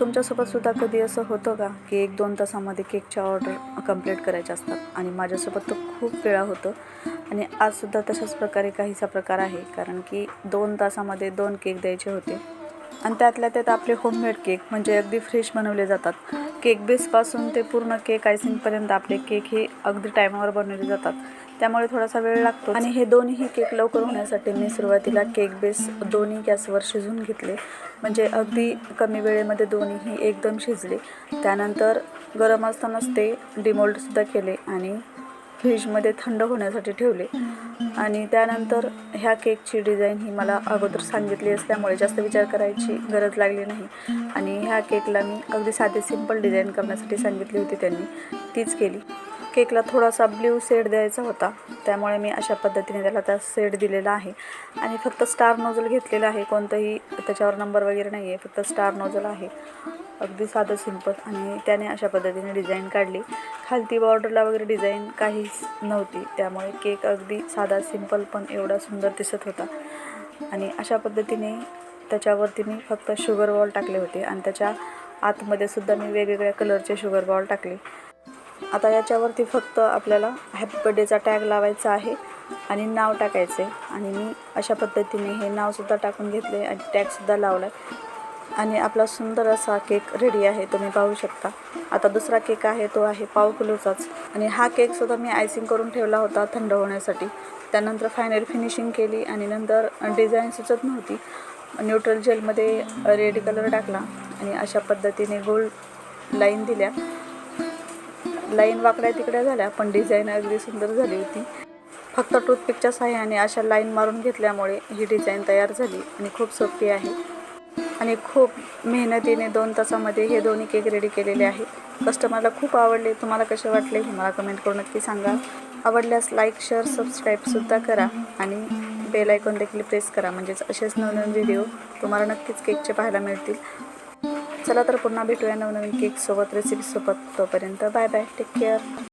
तुमच्यासोबत सुद्धा कधी असं होतं का की एक दोन तासामध्ये केकच्या ऑर्डर कंप्लीट करायच्या असतात आणि माझ्यासोबत तर खूप वेळा होतं आणि आजसुद्धा तशाच प्रकारे काहीसा प्रकार आहे कारण की दोन तासामध्ये दोन केक द्यायचे होते. आणि त्यातल्या त्यात आपले होममेड केक म्हणजे अगदी फ्रेश बनवले जातात. केक बेसपासून ते पूर्ण केक आयसिंगपर्यंत आपले केक हे अगदी टायमावर बनवले जातात. त्यामुळे थोडासा वेळ लागतो. आणि हे दोन्ही केक लवकर होण्यासाठी मी सुरुवातीला केक बेस दोन्ही गॅसवर शिजवून घेतले. म्हणजे अगदी कमी वेळेमध्ये दोन्हीही एकदम शिजले. त्यानंतर गरम असतानाच ते डिमोल्डसुद्धा केले आणि फ्रीजमध्ये थंड होण्यासाठी ठेवले. आणि त्यानंतर ह्या केकची डिझाईन ही मला अगोदर सांगितली असल्यामुळे जास्त विचार करायची गरज लागली नाही. आणि ह्या केकला मी अगदी साधे सिंपल डिझाईन करण्यासाठी सांगितली होती त्यांनी. तीच केली. केकला थोडासा ब्ल्यू सेड द्यायचा होता. त्यामुळे मी अशा पद्धतीने त्याला त्या सेड दिलेला आहे. आणि फक्त स्टार नोजल घेतलेलं आहे. कोणतंही त्याच्यावर नंबर वगैरे नाही आहे फक्त स्टार नोजल आहे. अगदी साधं सिंपल आणि त्याने अशा पद्धतीने डिझाईन काढली. खालती बॉर्डरला वगैरे डिझाईन काहीच नव्हती. त्यामुळे केक अगदी साधा सिंपल पण एवढा सुंदर दिसत होता. आणि अशा पद्धतीने त्याच्यावरती मी फक्त शुगर बॉल टाकले होते. आणि त्याच्या आतमध्ये सुद्धा मी वेगवेगळ्या कलरचे शुगर बॉल टाकले. आता याच्यावरती फक्त आपल्याला हॅपी बर्थडेचा टॅग लावायचा आहे आणि नाव टाकायचे आणि मी अशा पद्धतीने हे नावसुद्धा टाकून घेतले आणि टॅगसुद्धा लावला आणि आपला सुंदर असा केक रेडी आहे तुम्ही पाहू शकता. आता दुसरा केक आहे तो आहे पाव किलोचाच. आणि हा केकसुद्धा मी आयसिंग करून ठेवला होता थंड होण्यासाठी. त्यानंतर फायनल फिनिशिंग केली आणि नंतर डिझाईन सुचत नव्हती. न्यूट्रल जेलमध्ये रेड कलर टाकला आणि अशा पद्धतीने गोल्ड लाईन दिल्या. लाईन वाकड्या तिकड्या झाल्या पण डिझाईन अगदी सुंदर झाली होती. फक्त टूथपिकच्या साह्याने अशा लाईन मारून घेतल्यामुळे ही डिझाईन तयार झाली आणि खूप सोपी आहे. आणि खूप मेहनतीने दोन तासामध्ये हे दोन्ही केक रेडी केलेले आहेत कस्टमरला खूप आवडले. तुम्हाला कसे वाटले हे मला कमेंट करून नक्की सांगा. आवडल्यास लाईक शेअर सबस्क्राईबसुद्धा करा आणि बेल आयकॉन देखील प्रेस करा. म्हणजेच असेच नवनवीन व्हिडिओ तुम्हाला नक्कीच केकचे पाहायला मिळतील. चला तर पुन्हा भेटूया नवनवीन केकसोबत रेसिपीसोबत तोपर्यंत बाय बाय टेक केअर